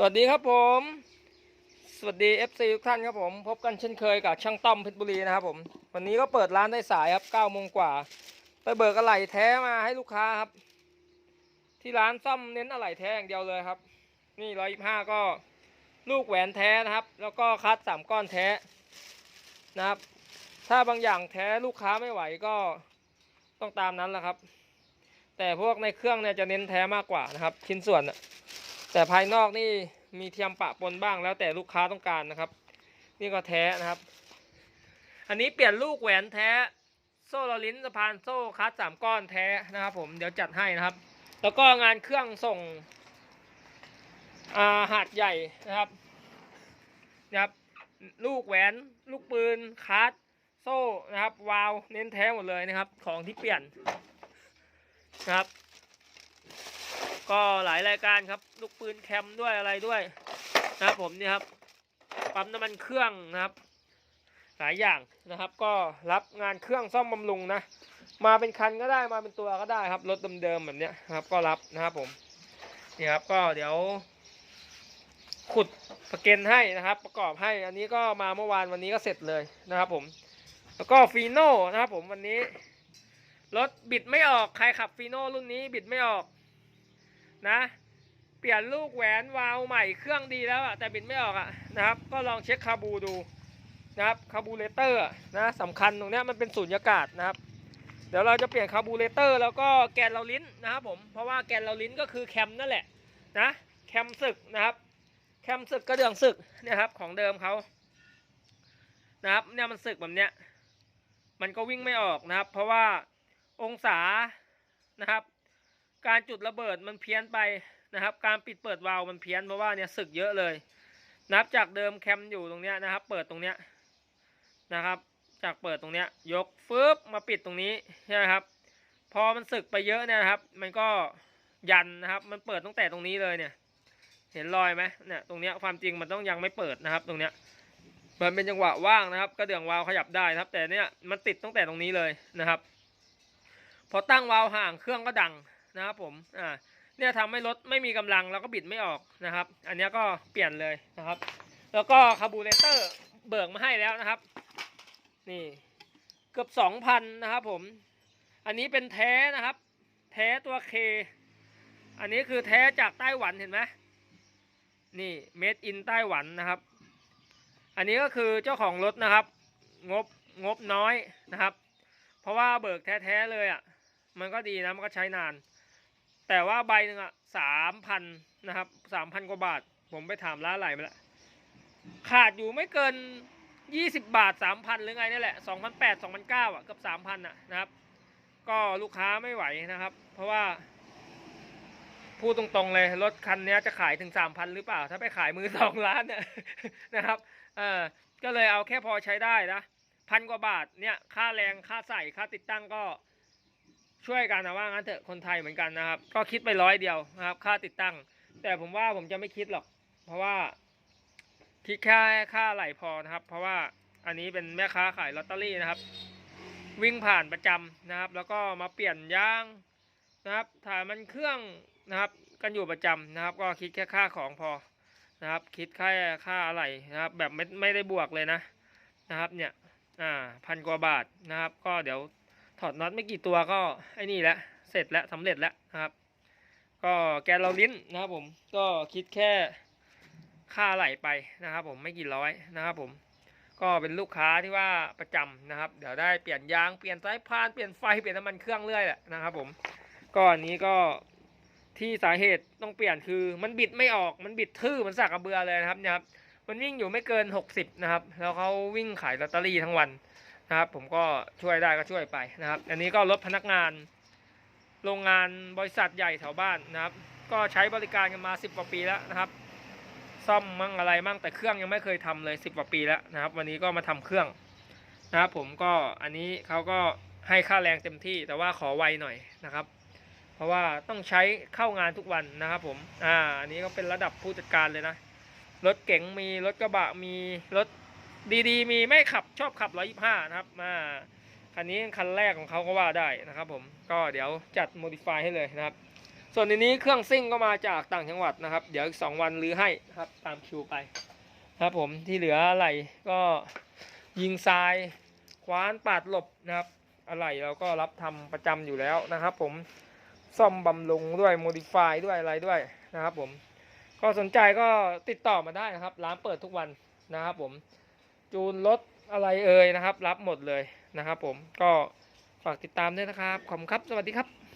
สวัสดีครับผม สวัสดี FC ทุกท่านครับผม พบกันเช่นเคยกับช่างต้อมเพชรบุรีนะครับผม วันนี้ก็เปิดร้านได้สายครับ9โมงกว่า ไปเบิกอะไหล่แท้มาให้ลูกค้าครับ ที่ร้านซ่อมเน้นอะไหล่แท้อย่างเดียวเลยครับ นี่125ก็ลูกแหวนแท้นะครับ แล้วก็คัดสามก้อนแท้นะครับ ถ้าบางอย่างแท้ลูกค้าไม่ไหวก็ต้องตามนั้นแหละครับ แต่พวกในเครื่องเนี่ยจะเน้นแท้มากกว่านะครับ ชิ้นส่วนน่ะ แต่ภายนอกนี่มีเทียมปะปนบ้างแล้วแต่ลูกค้าต้องการนะครับ นี่ก็แท้นะครับ อันนี้เปลี่ยนลูกแหวนแท้ โซ่ลลิ้นสะพานโซ่คัสสามก้อนแท้นะครับ ผมเดี๋ยวจัดให้นะครับ แล้วก็งานเครื่องส่งอาหาดใหญ่นะครับนะครับ ลูกแหวนลูกปืนคัสโซ่นะครับ วาวเน้นแท้หมดเลยนะครับ ของที่เปลี่ยนนะครับ ก็หลายรายการครับลูกปืนแคมด้วยอะไรด้วยนะครับผมนี่ครับปั๊มน้ำมันเครื่องนะครับ หลายอย่างนะครับ ก็รับงานเครื่องซ่อมบำรุงนะ มาเป็นคันก็ได้มาเป็นตัวก็ได้ครับรถเดิมๆแบบเนี้ยนะครับ ก็รับนะครับผมนี่ครับก็เดี๋ยว ขุดประเก็นให้นะครับ ประกอบให้อันนี้ก็มาเมื่อวานวันนี้ก็เสร็จเลยนะครับผมแล้วก็ฟีโน่นะครับผมวันนี้รถบิดไม่ออกใครขับฟีโน่รุ่นนี้บิดไม่ออก นะ เปลี่ยนลูกแหวนวาล์วใหม่เครื่องดีแล้วอะแต่บิดไม่ออกอะนะครับ ก็ลองเช็คคาบูดูนะครับคาบูเลเตอร์นะสำคัญตรงนี้มันเป็นสูญญากาศนะครับ เดี๋ยวเราจะเปลี่ยนคาบูเลเตอร์แล้วก็แกนเราลิ้นนะครับผมเพราะว่าแกนเราลิ้นก็คือแคมนั่นแหละนะแคมศึกนะครับ แคมศึกกระเดื่องศึกเนี่ยครับของเดิมเขานะครับเนี่ยมันศึกแบบเนี้ยมันก็วิ่งไม่ออกนะครับ เพราะว่าองศานะครับ การจุดระเบิดมันเพี้ยนไปนะครับ การปิดเปิดวาล์วมันเพี้ยนเพราะว่าเนี่ยสึกเยอะเลย นับจากเดิมแคมอยู่ตรงเนี้ยนะครับ เปิดตรงเนี้ยนะครับ จากเปิดตรงเนี้ยยกฟึบมาปิดตรงนี้ใช่ไหมครับ พอมันสึกไปเยอะเนี่ยครับ มันก็ยันนะครับ มันเปิดตั้งแต่ตรงนี้เลยเนี่ย เห็นรอยไหมเนี่ยตรงเนี้ยความจริงมันต้องยังไม่เปิดนะครับ ตรงเนี้ยมันเป็นจังหวะว่างนะครับกระเดื่องวาล์วขยับได้นะครับ แต่เนี่ยมันติดตั้งแต่ตรงนี้เลยนะครับ พอตั้งวาล์วห่างเครื่องก็ดัง นะครับผมอ่าเนี่ยทำให้รถไม่มีกำลังแล้วก็บิดไม่ออกนะครับ อันนี้ก็เปลี่ยนเลยนะครับ แล้วก็คาร์บูเรเตอร์เบิกมาให้แล้วนะครับ นี่เกือบสองพันนะครับผม อันนี้เป็นแท้นะครับ แท้ตัวเคอันนี้คือแท้จากไต้หวันเห็นไหมนี่เมดอินไต้หวันนะครับ อันนี้ก็คือเจ้าของรถนะครับ งบงบน้อยนะครับ เพราะว่าเบิกแท้ๆเลยอะ มันก็ดีนะมันก็ใช้นาน แต่ว่าใบหนึ่งอะสามพันนะครับสามพันกว่าบาท ผมไปถามร้านไหลมาแล้วขาดอยู่ไม่เกินยี่สิบบาทสามพันหรือไงนี่แหละสองพันแปดสองพันเก้าอะเกือบสามพันอะนะครับ ก็ลูกค้าไม่ไหวนะครับ เพราะว่าพูดตรงๆเลยรถคันนี้จะขายถึงสามพันหรือเปล่า ถ้าไปขายมือสองล้านเนี่ยนะครับเออก็เลยเอาแค่พอใช้ได้นะพันกว่าบาทเนี่ยค่าแรงค่าใส่ค่าติดตั้งก็ ช่วยกันนะว่างั้นเถอะคนไทยเหมือนกันนะครับ ก็คิดไปร้อยเดียวนะครับ ค่าติดตั้ง แต่ผมว่าผมจะไม่คิดหรอก เพราะว่าคิดแค่ค่าไหลพอนะครับ เพราะว่าอันนี้เป็นแม่ค้าขายลอตเตอรี่นะครับ วิ่งผ่านประจำนะครับ แล้วก็มาเปลี่ยนยางนะครับ ถ่ายมันเครื่องนะครับ กันอยู่ประจำนะครับ ก็คิดแค่ค่าของพอนะครับ คิดแค่ค่าอะไรนะครับ แบบไม่ไม่ได้บวกเลยนะนะครับ เนี่ยอ่าพันกว่าบาทนะครับ ก็เดี๋ยว ถอดน็อตไม่กี่ตัวก็ไอ้นี่แหละเสร็จแล้วสำเร็จแล้วนะครับ ก็แกนเราลิ้นนะครับผมก็คิดแค่ค่าไหลไปนะครับ ผมไม่กี่ร้อยนะครับ ผม ก็เป็นลูกค้าที่ว่าประจำนะครับ เดี๋ยวได้เปลี่ยนยางเปลี่ยนสายพานเปลี่ยนไฟเปลี่ยนน้ำมันเครื่องเรื่อยแหละนะครับ ผมก็อันนี้ก็ที่สาเหตุต้องเปลี่ยนคือมันบิดไม่ออกมันบิดทื่อมันสักกระเบือเลยนะครับเนี่ยครับมันวิ่งอยู่ไม่เกิน 60 นะครับ แล้วเขาวิ่งขายลอตเตอรี่ทั้งวัน นะครับ ผมก็ช่วยได้ก็ช่วยไปนะครับ อันนี้ก็รถพนักงาน โรงงานบริษัทใหญ่แถวบ้านนะครับ ก็ใช้บริการกันมา 10กว่าปีแล้วนะครับ ซ่อมมั่งอะไรมั่งแต่เครื่องยังไม่เคยทำเลย 10กว่าปีแล้วนะครับ วันนี้ก็มาทำเครื่องนะครับ ผมก็อันนี้เขาก็ให้ค่าแรงเต็มที่ แต่ว่าขอไวหน่อยนะครับ เพราะว่าต้องใช้เข้างานทุกวันนะครับ ผม อ่า อันนี้ก็เป็นระดับผู้จัดการเลยนะรถเก๋งมีรถกระบะมีรถ ดีๆ มีไม่ขับชอบขับ 125 นะครับมาคันนี้คันแรกของเขาก็ว่าได้นะครับผมก็เดี๋ยวจัดโมดิฟายให้เลยนะครับ ส่วนในนี้เครื่องซิ่งก็มาจากต่างจังหวัดนะครับ เดี๋ยวอีกสองวันรื้อให้ครับตามคิวไปครับผมที่เหลืออะไรก็ยิงทรายคว้านปาดหลบนะครับ อะไรเราก็รับทำประจำอยู่แล้วนะครับ ผมซ่อมบำรุงด้วยโมดิฟายด้วยอะไรด้วยนะครับ ผมก็สนใจก็ติดต่อมาได้นะครับ ร้านเปิดทุกวันนะครับ ผม จูนรถอะไรเอ่ยนะครับ รับหมดเลยนะครับผมก็ฝากติดตามด้วยนะครับขอบคุณครับ สวัสดีครับ